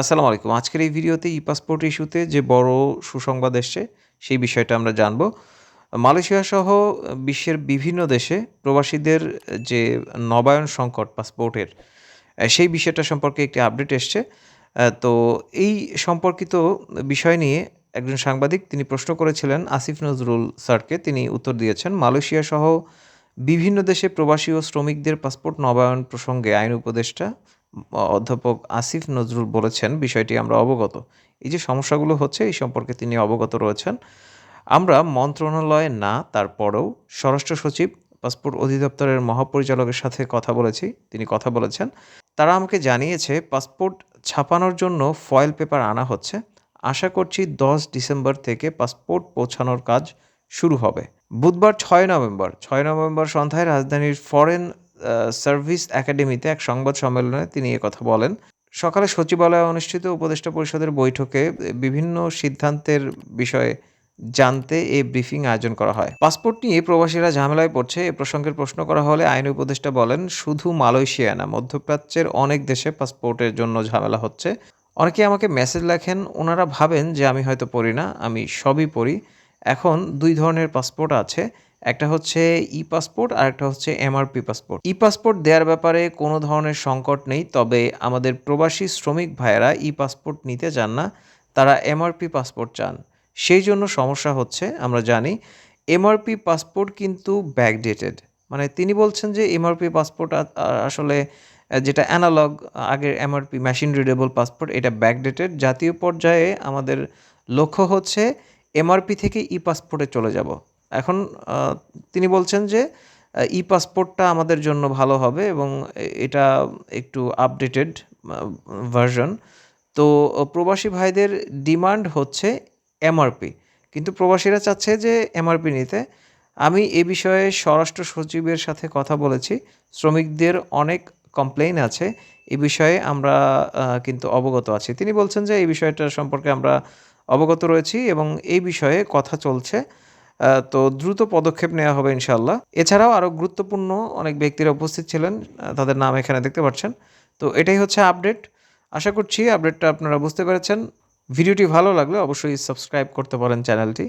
আসসালামু আলাইকুম। আজকের এই ভিডিওতে ই পাসপোর্ট ইস্যুতে যে বড় সুসংবাদ এসছে, সেই বিষয়টা আমরা জানব। মালয়েশিয়া সহ বিশ্বের বিভিন্ন দেশে প্রবাসীদের যে নবায়ন সংকট পাসপোর্টের, সেই বিষয়টা সম্পর্কে একটি আপডেট এসছে। তো এই সম্পর্কিত বিষয় নিয়ে একজন সাংবাদিক তিনি প্রশ্ন করেছিলেন আসিফ নজরুল স্যারকে। তিনি উত্তর দিয়েছেন, মালয়েশিয়া সহ বিভিন্ন দেশে প্রবাসী ও শ্রমিকদের পাসপোর্ট নবায়ন প্রসঙ্গে আইন উপদেষ্টা অধ্যাপক আসিফ নজরুল বলেছেন, বিষয়টি আমরা অবগত। এই যে সমস্যাগুলো হচ্ছে এই সম্পর্কে তিনি অবগত রয়েছেন। আমরা মন্ত্রণালয়ে না তারপরেও স্বরাষ্ট্র সচিব, পাসপোর্ট অধিদপ্তরের মহাপরিচালকের সাথে কথা বলেছি। তিনি কথা বলেছেন। তারা আমাকে জানিয়েছে পাসপোর্ট ছাপানোর জন্য ফয়েল পেপার আনা হচ্ছে। আশা করছি ১০ ডিসেম্বর থেকে পাসপোর্ট পৌঁছানোর কাজ শুরু হবে। বুধবার ছয় নভেম্বর ছয় নভেম্বর সন্ধ্যায় রাজধানীর ফরেন সার্ভিস একাডেমিতে এক সংবাদ সম্মেলনে তিনি কথা বলেন। সকালে সচিবালয়ে অনুষ্ঠিত উপদেষ্টা পরিষদের বৈঠকে বিভিন্ন সিদ্ধান্তের বিষয়ে জানতে এ ব্রিফিং আয়োজন করা হয়। পাসপোর্ট নিয়ে প্রবাসীরা ঝামেলায় পড়ছে এ প্রসঙ্গের প্রশ্ন করা হলে আইন উপদেষ্টা বলেন, শুধু মালয়েশিয়া না, মধ্যপ্রাচ্যের অনেক দেশে পাসপোর্টের জন্য ঝামেলা হচ্ছে। অনেকে আমাকে মেসেজ লেখেন, ওনারা ভাবেন যে আমি হয়তো পড়ি না, আমি সবই পড়ি। এখন দুই ধরনের পাসপোর্ট আছে। একটা হচ্ছে ই-পাসপোর্ট আর একটা হচ্ছে এমআরপি পাসপোর্ট। ই-পাসপোর্ট দেওয়ার ব্যাপারে কোনো ধরনের সংকট নেই। তবে আমাদের প্রবাসী শ্রমিক ভাইয়েরা ই-পাসপোর্ট নিতে চান না। তারা এমআরপি পাসপোর্ট চান। সেই জন্য সমস্যা হচ্ছে, আমরা জানি। এমআরপি পাসপোর্ট কিন্তু ব্যাকডেটেড। মানে তিনি বলছেন যে এমআরপি পাসপোর্ট আসলে যেটা অ্যানালগ আগের এমআরপি মেশিন রিডেবল পাসপোর্ট এটা ব্যাকডেটেড। জাতীয় পর্যায়ে আমাদের লক্ষ্য হচ্ছে, এমআরপি থেকে ই-পাসপোর্টে চলে যাব। এখন তিনি বলছেন যে ই-পাসপোর্টটা আমাদের জন্য ভালো হবে এবং এটা একটু আপডেটেড ভার্সন। তো প্রবাসী ভাইদের ডিমান্ড হচ্ছে এমআরপি। কিন্তু প্রবাসীরা চাচ্ছে যে এমআরপি নিতে। আমি এ বিষয়ে স্বরাষ্ট্র সচিবের সাথে কথা বলেছি। শ্রমিকদের অনেক কমপ্লেইন আছে। এ বিষয়ে আমরা কিন্তু অবগত আছি। তিনি বলছেন যে, এই বিষয়টা সম্পর্কে আমরা অবগত রয়েছি এবং এই বিষয়ে কথা চলছে। তো দ্রুত পদক্ষেপ নেওয়া হবে ইনশাল্লাহ এছাড়াও আরও গুরুত্বপূর্ণ অনেক ব্যক্তিরা উপস্থিত ছিলেন। তাদের নাম এখানে দেখতে পাচ্ছেন। তো এটাই হচ্ছে আপডেট। আশা করছি আপডেটটা আপনারা বুঝতে পেরেছেন। ভিডিওটি ভালো লাগলে অবশ্যই সাবস্ক্রাইব করতে পারেন চ্যানেলটি।